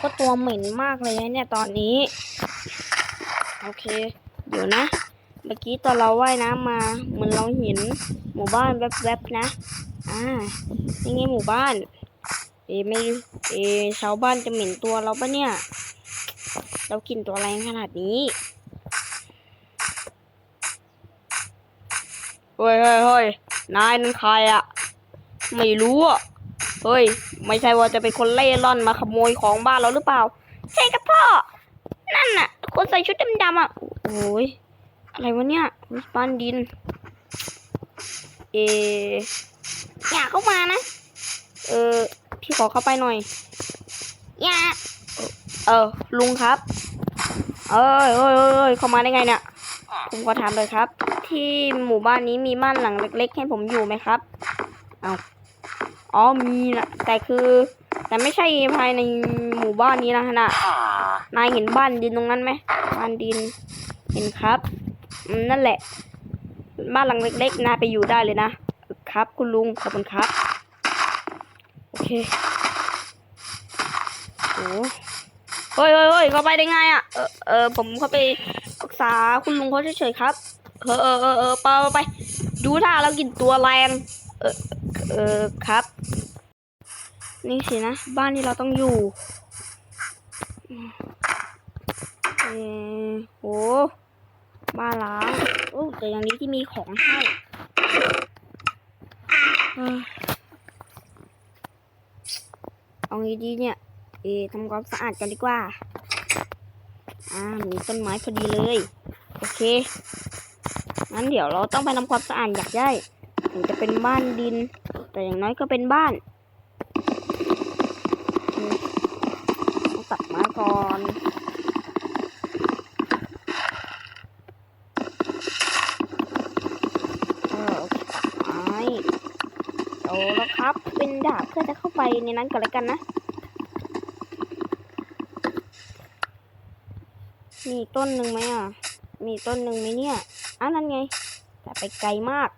ก็ตัวเหม็นมากเลยนะเนี่ยตอนนี้ โอเค เดี๋ยวนะ เมื่อกี้ตอนเราว่ายน้ำมาเหมือนเราเห็นหมู่บ้านแวบๆนะ อ่านี่ไงหมู่บ้าน เอไม่เอชาวบ้านจะเหม็นตัวเราปะเนี่ย เรากินตัวแรงขนาดนี้เฮ้ยเฮ้ยเฮ้ยนายนั่นใครอะไม่รู้อะ เฮ้ย ไม่ใช่ว่าจะเป็นคนเล่ร่อนมาขโมยของบ้านเราหรือเปล่า ใช่ครับพ่อ นั่นน่ะ คนใส่ชุดดำๆอะ โอ้ย อะไรวะเนี่ยอุ๊ยบ้านดิน เออย่าเข้ามานะ เออ พี่ขอเข้าไปหน่อย อย่า เออ ลุงครับเอ้ยเอ้ยเอ้ยเอ้ยเข้ามาได้ไงเนี่ย ผมขอถามเลยครับ ที่หมู่บ้านนี้มีบ้านหลังเล็ก ๆ ให้ผมอยู่ไหมครับ เอา อ๋อมีนะแต่คือ แต่ไม่ใช่ภายในหมู่บ้านนี้นะฮะนะนายเห็นบ้านดินตรงนั้นไหมบ้านดิน เห็นครับนั่นแหละ บ้านหลังเล็ก ๆนายไปอยู่ได้เลยนะครับ คุณลุงขอบคุณครับ โอเคโอ้เฮ้ยเฮ้ยเฮ้ยเข้าไปได้ไงอะเออเออผมเข้าไปปรึกษาคุณลุงเขาเฉยๆครับ เออเออเออเออไปไปไปดูท่าแล้วกินตัวแรงเออ เออครับ นี่สินะ บ้านที่เราต้องอยู่เออโหบ้านล้างโอ้แต่อย่างนี้ที่มีของให้เอางี้ดีเนี่ยเออทำความสะอาดกันดีกว่า อ่า มีต้นไม้พอดีเลย โอเค งั้นเดี๋ยวเราต้องไปทำความสะอาดอยากได้ถึงจะเป็นบ้านดิน แต่อย่างน้อยก็เป็นบ้านต้องตัดไม้ก่อนเออโอเคตัดไม้โอ้แล้วครับ เป็นดาบเพื่อจะเข้าไปในนั้นก่อนแล้วกันนะมีต้นหนึ่งไหมอะ มีต้นหนึ่งไหมเนี่ยอ้าวนั่นไง แต่ไปไกลมาก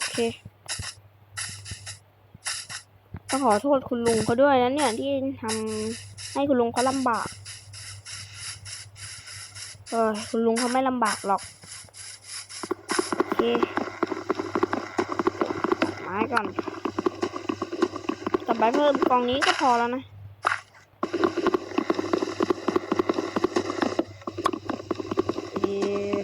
โอ เค ต้องขอโทษคุณลุงเขาด้วยนะเนี่ยที่ทำให้คุณลุงเขาลำบาก เออคุณลุงเขาไม่ลำบากหรอก โอเคไม้ก่อน ต่อไปเพิ่มกองนี้ก็พอแล้วนะ เอ่อ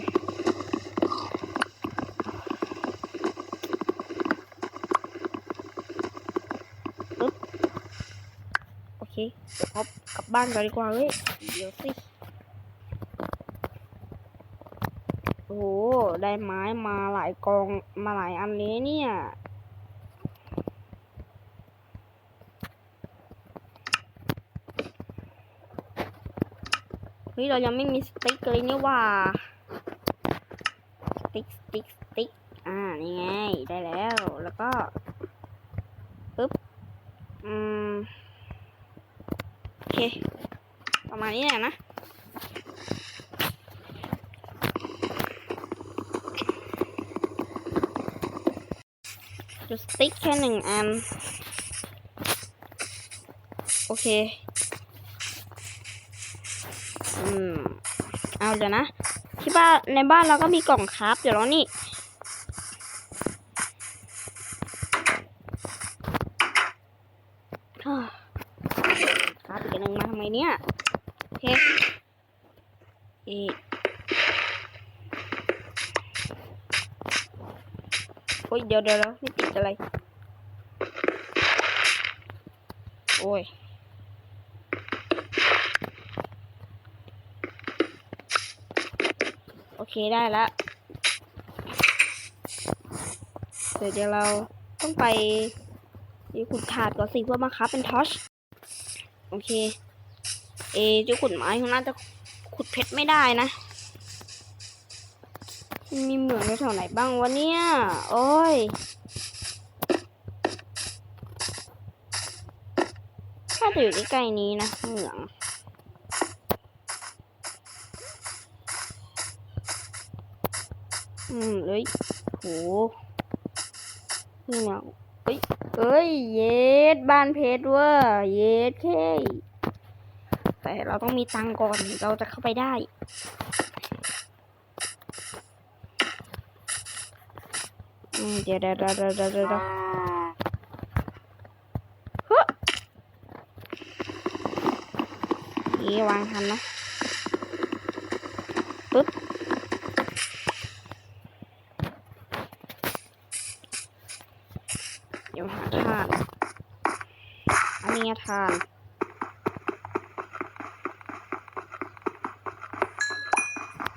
ปึ๊บโอเคเดี๋ยวเอากลั บ้านกันดีกว่าเว้ยเดี๋ยวสิ โอ้โห ได้ไม้มาหลายกองมาหลายอันเลยเนี่ย เฮ้ย เรายังไม่มีสติ๊กเลยนี่ว่า สติ๊กสติ๊กสติ๊กอ่า นี่ไง ได้แล้ว แล้วก็ ปึ๊บ อืม เคประมาณนี้แหละนะจุดสติ๊กแค่หนึ่งอัน โอเค อืม เอาเดี๋ยวนะ ที่บ้านในบ้านเราก็มีกล่องคราฟเดี๋ยวแล้วนี่ อ่าคราฟอีกอันหนึ่งมาทำไม เนี่ยโอเคเอะโอ้ยเดี๋ยวเดี๋ยวเดี๋ยวไม่ติดอะไร โอ้ยโอเคได้ละเดี๋ยวเดี๋ยวเราต้องไปขุดถาดก่อนสิเพื่อมาคับเป็นทอช โอเค เอจะขุดไม้ของน่าจะขุดเพชรไม่ได้นะ มีเหมืองแถวไหนบ้างวะเนี่ย โอ้ยถ้าจะอยู่ใกล้ๆนี้นะ เหมืองอืมเลยโหนี่เนี่ยเอ้ย เอ้ย เยสบ้านเพชรเว่าเยสเค แต่เราต้องมีตังก่อนเราจะเข้าไปได้ เดี๋ยวเดี๋ยวเดี๋ยวเดี๋ยวเดี๋ยวเดี๋ยวเฮ้ยนี่วางทันนะปึ๊บเดี๋ยวหาทานอันนี้ทาน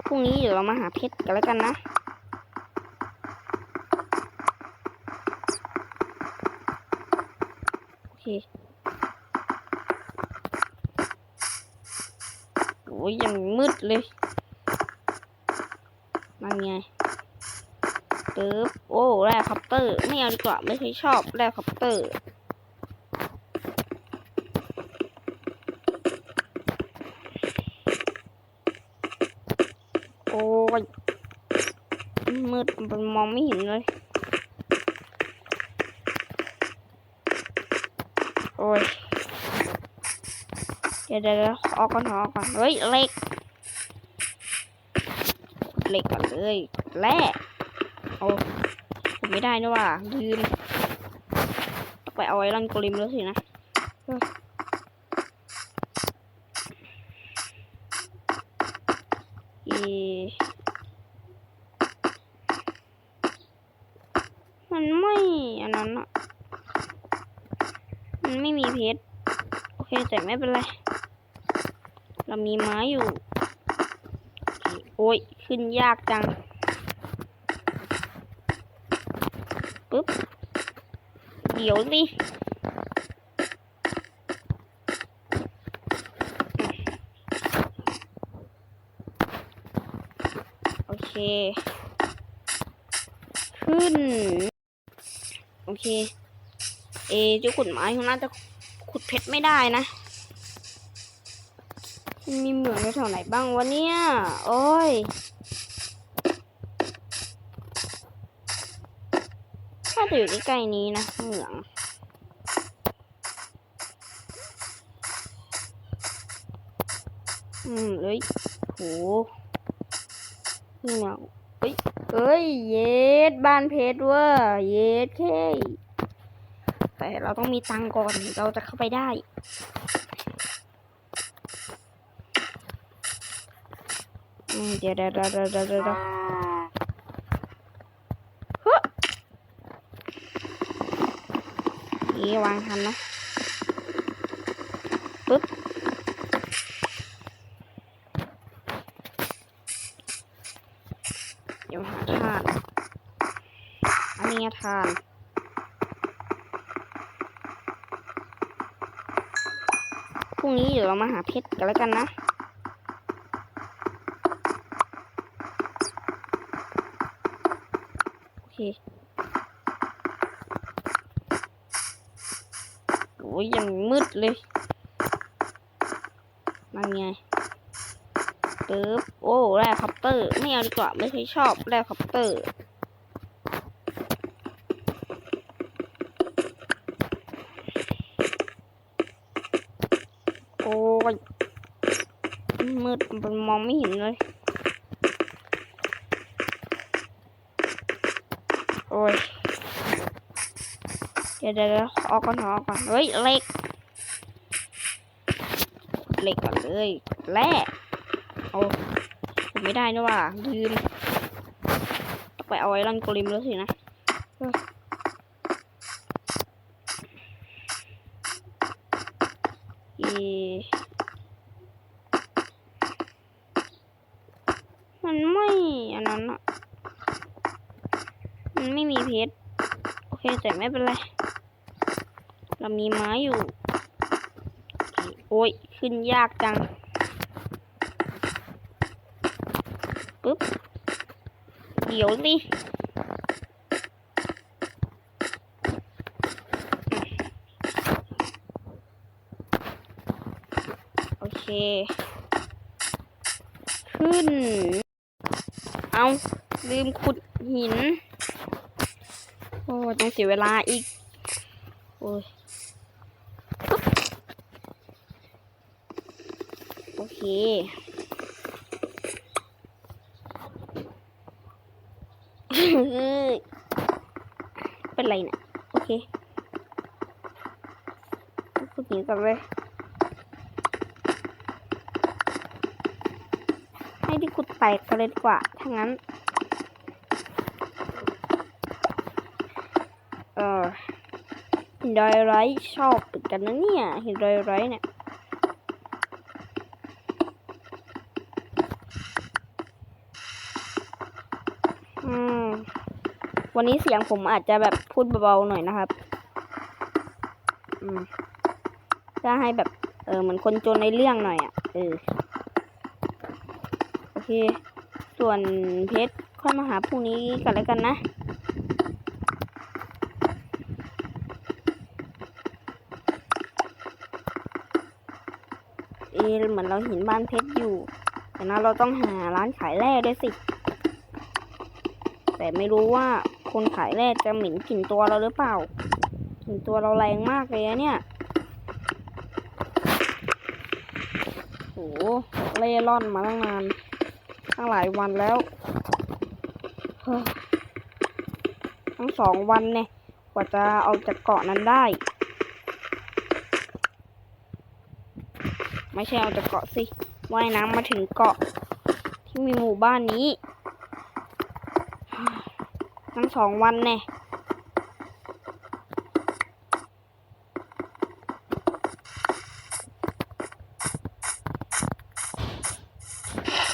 พรุ่งนี้ เดี๋ยวเรามาหาเพชรกันแล้วกันนะโอเคโอ้ยยังมืดเลยนั่นไงปึ๊บโอ้แร่คัปเตอร์ ไม่เอาดีกว่าไม่เคยชอบแร่คัปเตอร์ โอ้ย มื ดมันมองไม่เห็นเลย โอ้ย เดี๋ยวเดี๋ยวเออกก่อนออกก่อน เฮ้ยเหล็กเหล็กก่อนเลยแร่เอาผมไม่ได้นะว่าลืมต้องไปเอาไอ้รันโกลิมแล้วสินะเฮ้ยเอมันไม่อันนั้นอะ มีเพชรโอเคแต่ไม่เป็นไร เรามีไม้อยู่ โอ้ยขึ้นยากจังปึ๊บเดี๋ยวสิโอเค ขึ้น โอเค เอจ้าขุดไม้คงน่าจะ ขุดเพชรไม่ได้นะมีเหมืองแถวไหนบ้างวะเนี่ย โอ้ยถ้าจะอยู่ใกล้ๆนี้นะเหมืองอืมเอ้ยโหนี่เนี่ยเอ้ย เอ้ย เยสบ้านเพชรเว่าเยสเค แต่เราต้องมีตังก่อนเราจะเข้าไปได้ เดี๋ยวเดี๋ยวเดี๋ยวเดี๋ยวเดี๋ยวเฮ้ยนี่วางทันนะปึ๊บเดี๋ยวหาทานอันนี้ทาน พรุ่ งนี้เดี๋ยวเรามาหาเพชรกันแล้วกันนะโอเคโอ้ยยังมืดเลยนั่นไงปึ๊บโอ้แร่คัปเตอร์ไม่เอาดีกว่าไม่เคยชอบแร่คัปเตอร์ โอ้ย มืดมันมองไม่เห็นเลย โอ้ย เดี๋ยวเดี๋ยวออกก่อนออกก่อน เฮ้ยเล็กเล็กก่อนเลยแร่เอาผมไม่ได้นะว่าลืมต้องไปเอาไอ้รันกลิมแล้วสินะเฮ้ยเอมันไม่อันนั้นอะ มันไม่มีเพชรโอเคแต่ไม่เป็นไร เรามีไม้อยู่ โอ้ยขึ้นยากจังปึ๊บเดี๋ยวสิโอเค ขึ้น เอาลืมขุดหิน อ้ยต้องเสียเวลาอีก โอ้ย โอเคเป็นไรเนี่ยโอเคพูดหนีกันเลยให้ที่ขุดแตกกันเลยดีกว่าถ้างั้น เออหินดอยไร้ชอบเหมือนกันนะเนี่ยหินดอยไร้เนี่ยวันนี้เสียงผมอาจจะแบบพูดเบาๆหน่อยนะครับ อืมเพื่อให้แบบ เออเหมือนคนจนในเรื่องหน่อยอะ เออ โอเค ส่วนเพชรค่อยมาหาพรุ่งนี้กันแล้วกันนะ เหมือนเราเห็นบ้านเพชรอยู่ แต่นะเราต้องหาร้านขายแร่ด้วยสิ แต่ไม่รู้ว่าคนขายแร่จะเหม็นกลิ่นตัวเราหรือเปล่ากลิ่นตัวเราแรงมากเลยนะเนี่ยโหเล่ร่อนมาตั้งนานตั้งหลายวันแล้วทั้งสองวันเนี่ยกว่าจะออกจากเกาะนั้นได้ ไม่ใช่เอาจากเกาะสิว่ายน้ำมาถึงเกาะ ที่มีหมู่บ้านนี้ทั้งสองวันแน่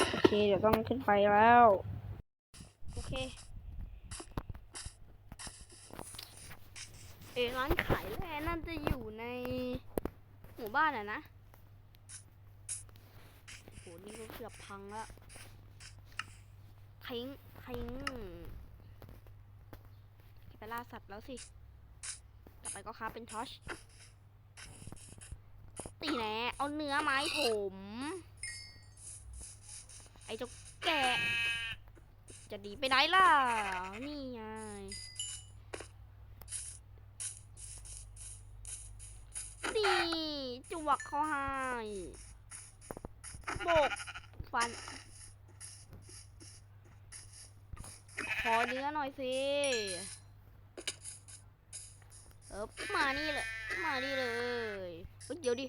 โอเคเดี๋ยวต้องขึ้นไปแล้ว โอเค เออร้านขายแร่น่าจะอยู่ในหมู่บ้านอะนะ โอ้โห นี่ ก็เกือบพังแล้วทิ้งทิ้งไปล่าสัตว์แล้วสิ ต่อไปก็ค้าเป็นทอช ตีแน่เอาเนื้อไม้ผม ไอ้เจ้าแกะ จะดีไปไหนล่ะ นี่ไงนี่จวกเขาให้บก ฟัน ขอเนื้อหน่อยสิเออมานี่เลยมานี่เลยเดี๋ยวดิ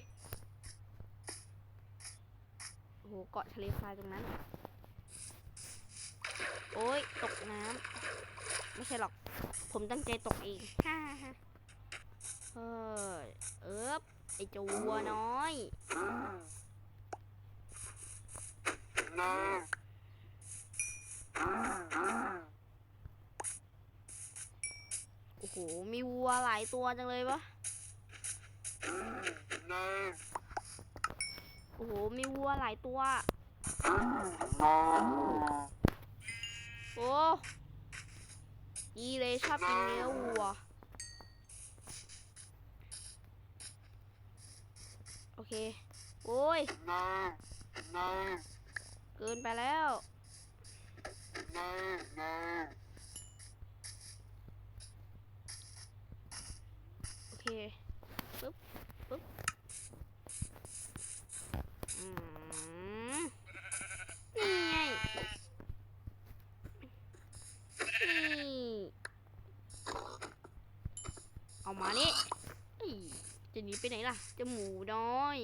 โอ้โหเกาะทะเลทรายตรงนั้น โอ้ยตกน้ำไม่ใช่หรอก ผมตั้งใจตกเองฮ่าฮ่าเฮ้ยเอิบไอเจัวัวน้อย โอ้โห มีวัวหลายตัวจังเลยวะโอ้โห มีวัวหลายตัว โอ้ดีเลยชอบกินเนื้อวัว โอเค โอ้ย เกินไปแล้ว โอเค ปึ๊บ ปึ๊บอืมนี่ไงนี่เอามานี่เอ้ยจะหนีไปไหนล่ะจะหมูน้อย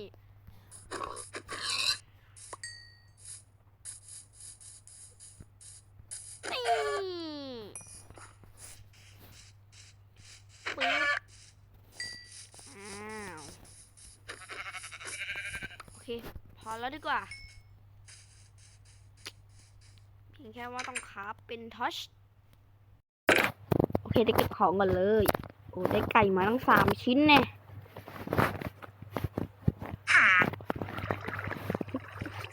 กว่า เพียงแค่ว่าต้องคราฟเป็นทัชโอเคได้เก็บของก่อนเลย โอ้ได้ไก่มาตั้งสามชิ้นเนี่ย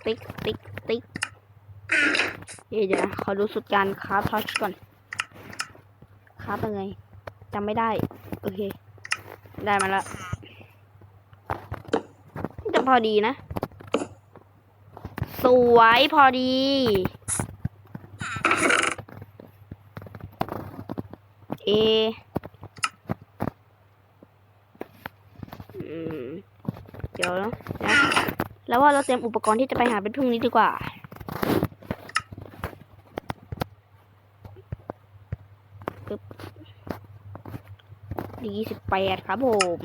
ติ๊กติ๊กติ๊กเดี๋ยวนะขอดูสุดการคราฟทัชก่อนคราฟยังไงจำไม่ได้ โอเค ได้มาแล้วจะพอดีนะ สวยพอดีเอเดี๋ยวนะแล้วว่าเราเตรียมอุปกรณ์ที่จะไปหาเป็นพรุ่งนี้ดีกว่า ปึ๊บดีสิบแปดครับผม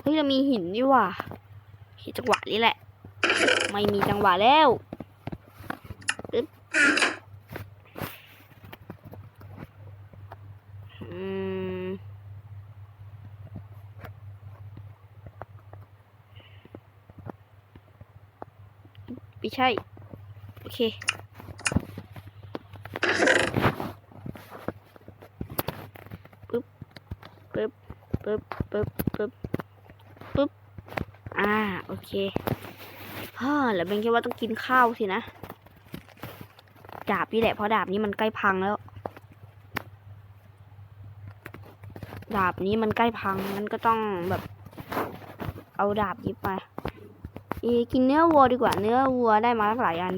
เฮ้ยเรามีหินดีว่า หินจังหวะนี้แหละ ไม่มีจังหวะแล้วปึ๊บอืมไม่ใช่ โอเคปึ๊บปึ๊บปึ๊บปึ๊บปึ๊บ เคฮ่าแล้วเบนคิดว่าต้องกินข้าวสินะ ดาบนี่แหละเพราะดาบนี้มันใกล้พังแล้ว ดาบนี้มันใกล้พังงั้นก็ต้องแบบ เอาดาบนี้ไป เอะกินเนื้อวัวดีกว่า เนื้อวัวได้มาหลายอัน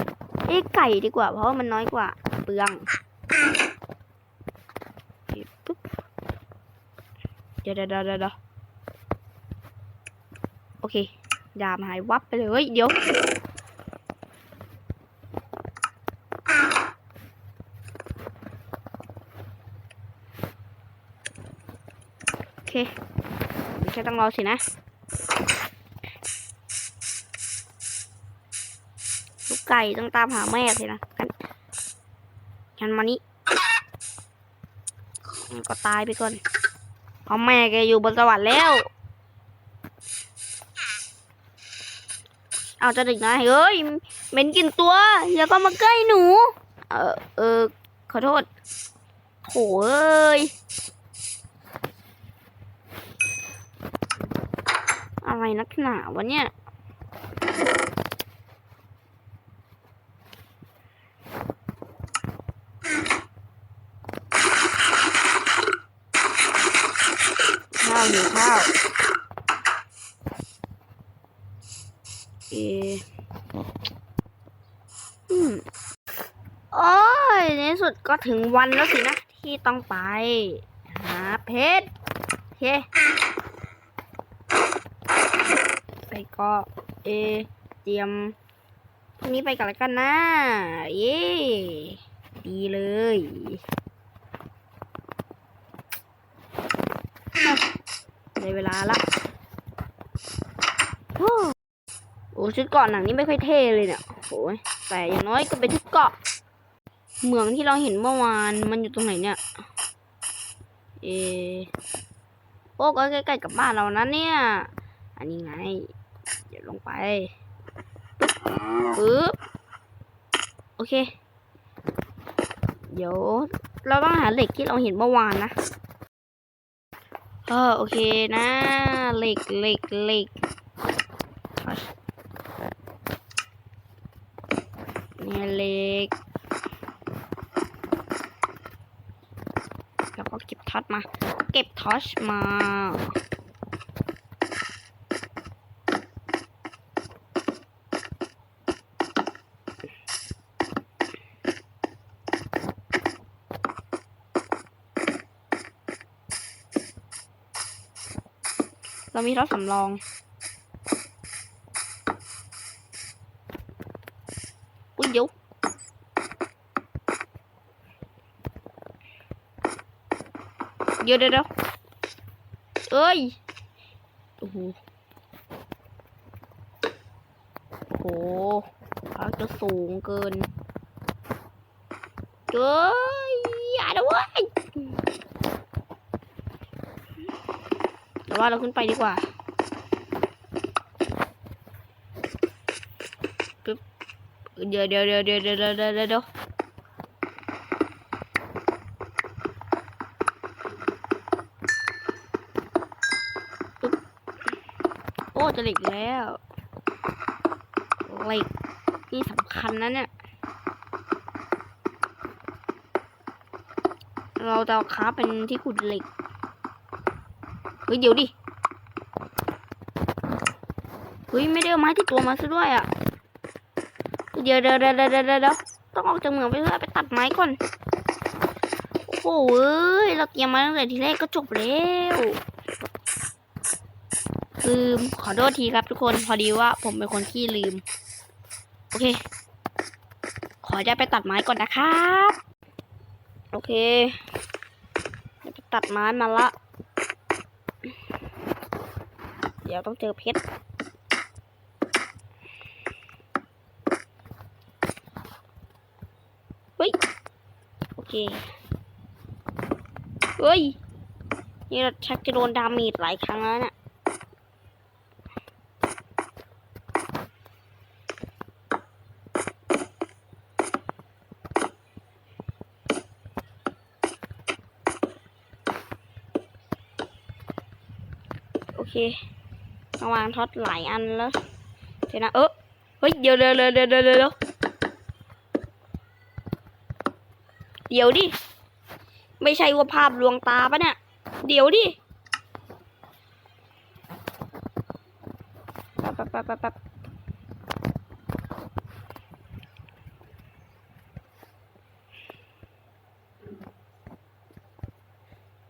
เอะไก่ดีกว่า เพราะมันน้อยกว่า เปลืองปุ๊บเดี๋ยวเดี๋ยวเดี๋ยวโอเค ดาบหายวับไปเลย เดี๋ยว โอเคไม่ใช่ต้องรอสินะ ลูกไก่ต้องตามหาแม่สินะกันกันมานี้ก็ตายไปก่อนเพราะแม่แกอยู่บนสวรรค์แล้ว เอาจะดึกนะเฮ้ยเหม็นกลินตัวอย่าก็มาใกล้หนู เออเออขอโทษโถเอ้ยอะไรนักหนาวะเนี่ย ข้าวหิวข้าว เอออืมโอ้ยใน ที่สุดก็ถึงวันแล้วสินะ ที่ต้องไป หาเพชรเคไปก็เอ เตรียมพรุ่งนี้ไปกันแล้วกันนะ เย้ดีเลยได้เวลาละโอ้โอ้ชุดเกาะหนังนี่ไม่ค่อยเท่เลยเนี่ยโอ้ยแต่อย่างน้อยก็เป็นชุดเกาะ เหมืองที่เราเห็นเมื่อวานมันอยู่ตรงไหนเนี่ย เอโอ้ก็ใกล้ๆกับบ้านเรานะเนี่ย อันนี้ไง เดี๋ยวลงไปปึ๊บปึ๊บ โอเค เดี๋ยว เราต้องหาเหล็กที่เราเห็นเมื่อวานนะ เออโอเคนะ เหล็กเหล็กเหล็กเนี่ยเหล็ก แล้วก็เก็บท็ อตมา เก็บทอชมา เรามีทอชสำรอง เดี๋ยวเดี๋ยวเอ้ย โอ้โห โอ้โหเขาจะสูงเกินเอ้ยอย่าด้วยแต่ว่าเราขึ้นไปดีกว่าปึ๊บเดี๋ยวเดี๋ยวเดี๋ยวเดี๋ยวเดี๋ยวเดี๋ยว เหล็กแล้วเหล็กนี่สำคัญนะเนี่ย เราจะเอาค้าเป็นที่ขุดเหล็ก เฮ้ยเดี๋ยวดิ เฮ้ยไม่ได้เอาไม้ที่ตัวมาซะด้วยอะเดี๋ยวเดี๋ยวเดี๋ยวเดี๋ยวเดี๋ยวเดี๋ยวต้องออกจากเมืองไปเพื่อไปตัดไม้ก่อน โอ้โหเราเตรียมมาตั้งแต่ทีแรกก็จบแล้ว ลืมขอโทษทีครับทุกคนพอดีว่าผมเป็นคนขี้ลืม โอเค ขอจะไปตัดไม้ก่อนนะครับ โอเคจะไปตัดไม้มาละ เดี๋ยวต้องเจอเพชรเฮ้ย โอเค เฮ้ย นี่เราชักจะโดนดาเมจหลายครั้งแล้วเนี่ย เคมาวางท็อตหลายอันแล้วเดี๋ยวนะเออเฮ้ยเดี๋ยวเดี๋ยวเดี๋ยวเดี๋ยวเดี๋ยวเดี๋ยวเดี๋ยวดิ ไม่ใช่ว่าภาพลวงตาปะเนี่ย เดี๋ยวดิป๊บป๊บป๊บป๊บแป๊บ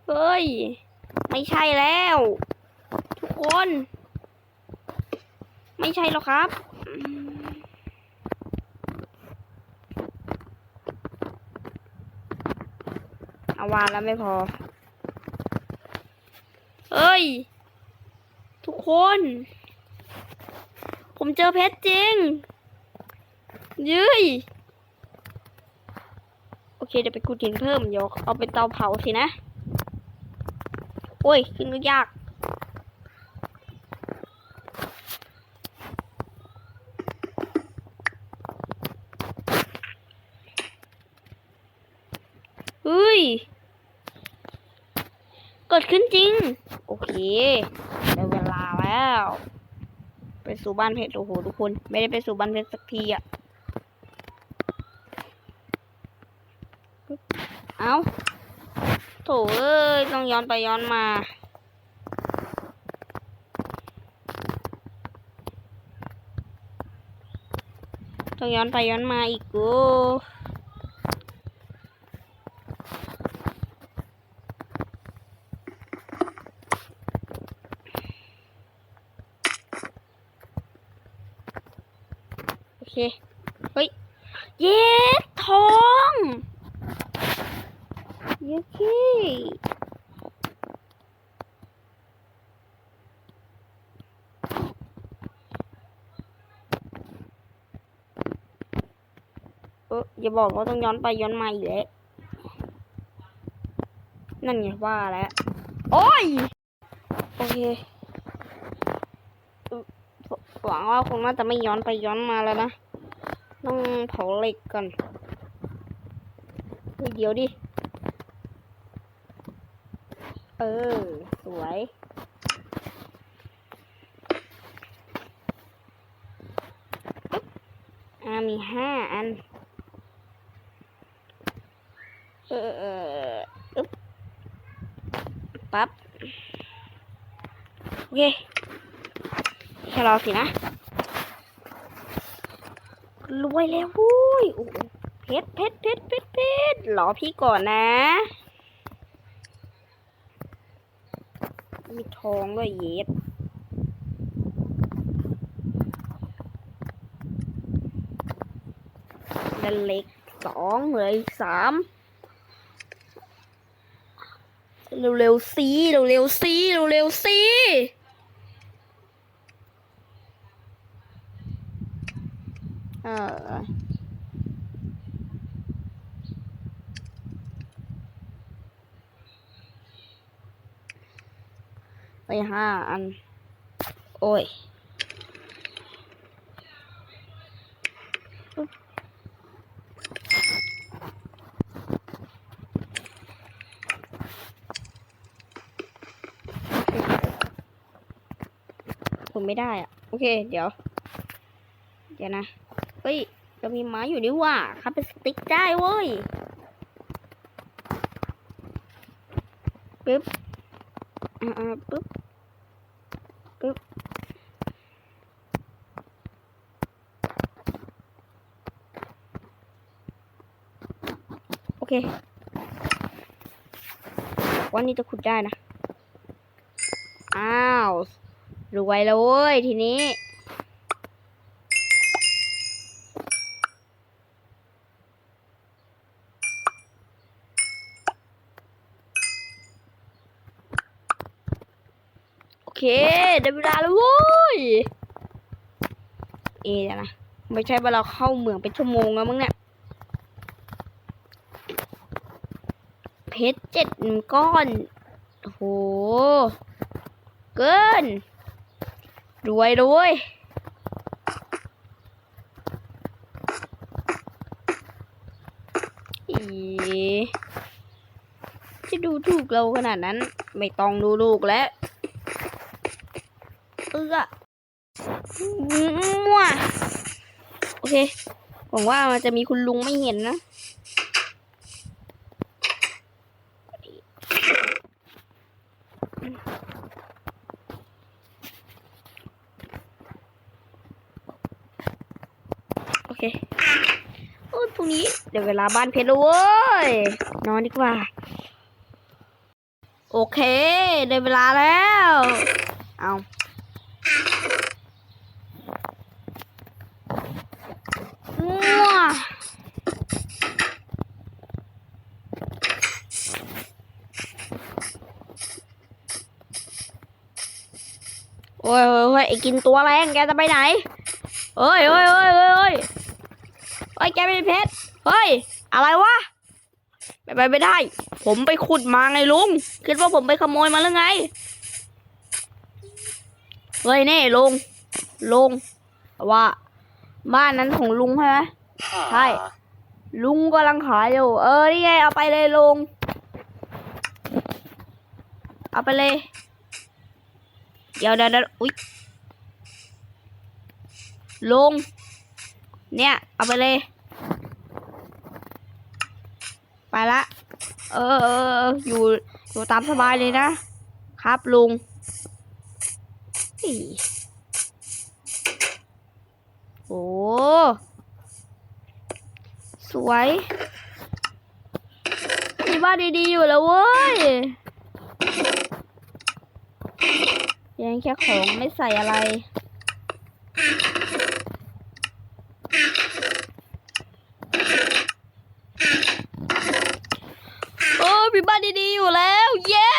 เฮ้ย ไม่ใช่แล้ว คน ไม่ใช่หรอกครับ เอาวางแล้วไม่พอ เอ้ย ทุกคน ผมเจอเพชรจริง ยื้ยโอเคเดี๋ยวไปกูดินเพิ่มเดี๋ยวเอาเป็นเตาเผาสินะ โอ้ย ขึ้นก็ยาก ยเกิดขึ้นจริง โอเคได้เวลาแล้ว ไปสู่บ้านเพชรโอ้โหทุกคน ไม่ได้ไปสู่บ้านเพชรสักทีอะเอาโถเอ้ย ต้องย้อนไปย้อนมา ต้องย้อนไปย้อนมาอีกกู เค เฮ้ย เย็ดทองเย็ดขี้เอออย่าบอกว่าต้องย้อนไปย้อนมาอีกแล้ว นั่นไงว่าแล้ว โอ้ย โอเคหวังว่าคงน่าจะไม่ย้อนไปย้อนมาแล้วนะ ต้องเผาเหล็กก่อนเฮ้เดี๋ยวดิ เออ สวยปึ๊บอ่ามีห้าอันเออเอออึ๊บปั๊บ โอเคแค่รอสินะ รวยแล้ววุ้ยโอ้โหเพชรเพชรเพชรเพชรเพชรรอพี่ก่อนนะ มีทองด้วยเย็ดและเล็กสองเลยสามเร็วๆซีเร็วๆซีเร็วๆซี เออไปห้าอัน โอ้ยผมไม่ได้อะโอเค เดี๋ยว เดี๋ยวนะ เฮ้ยเรามีไม้อยู่นี่ว่าครับเป็นสติ๊กได้เว้ยปึ๊บอ่าอ่าปึ๊บปึ๊บโอเควันนี้จะขุดได้นะ อ้าว รวยแล้วเว้ยทีนี้ โอเค ได้เวลาแล้วเว้ย เอะนะ ไม่ใช่ว่าเราเข้าเมืองเป็นชั่วโมงแล้วมั้งเนี่ย เพชรเจ็ดก้อนโห เกิน รวยรวยอีจะดูถูกเราขนาดนั้น ไม่ต้องดูลูกแล้ว อมั่วโอเคหวังว่ามันจะมีคุณลุงไม่เห็นนะโอเคโอ้ยพรุ่งนี้เดี๋ยวเวลาบ้านเพชรแล้วเว้ย นอนดีกว่า โอเค ได้เวลาแล้ว เอามั่วโอ้ยโอ้ยโอ้ยไอ้ กินตัวแรงแกจะไปไหนเอ้ยเอ้ยเอ้ยเอ้ยเอ้ยเอ้ยแกไม่มีเพชรเฮ้ย อะไรวะไปไปไม่ได้ ผมไปขุดมาไงลุง คิดว่าผมไปขโมยมาหรือไง เฮ้ยนี่ลุง ลุงว่า บ้านนั้นของลุงใช่ไหมใช่ ลุงกำลังขายอยู่ เออ นี่ไง เอาไปเลยลุง เอาไปเลย เดี๋ยวเดี๋ยวเดี๋ยวอุ๊ย ลง เนี่ย เอาไปเลย ไปละเออเออเอออยู่อยู่ตามสบายเลยนะ ครับลุงโอ้สวยมีบ้านดีๆอยู่แล้วเว้ยยังแค่ของไม่ใส่อะไร โอ้มีบ้านดีๆอยู่แล้ว เย้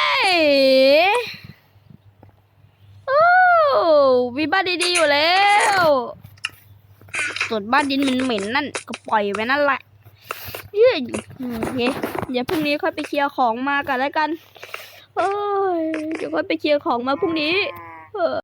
โอ้มีบ้าน ดีๆอยู่แล้วส่วนบ้านดินมันเหม็นนั่นก็ปล่อยไว้นั่นแหละเย้อืมโอเคเดี๋ยวพรุ่งนี้ค่อยไปเคลียร์ของมากันแล้วกันเอ้ยเดี๋ยวค่อยไปเคลียร์ของมาพรุ่งนี้ เออ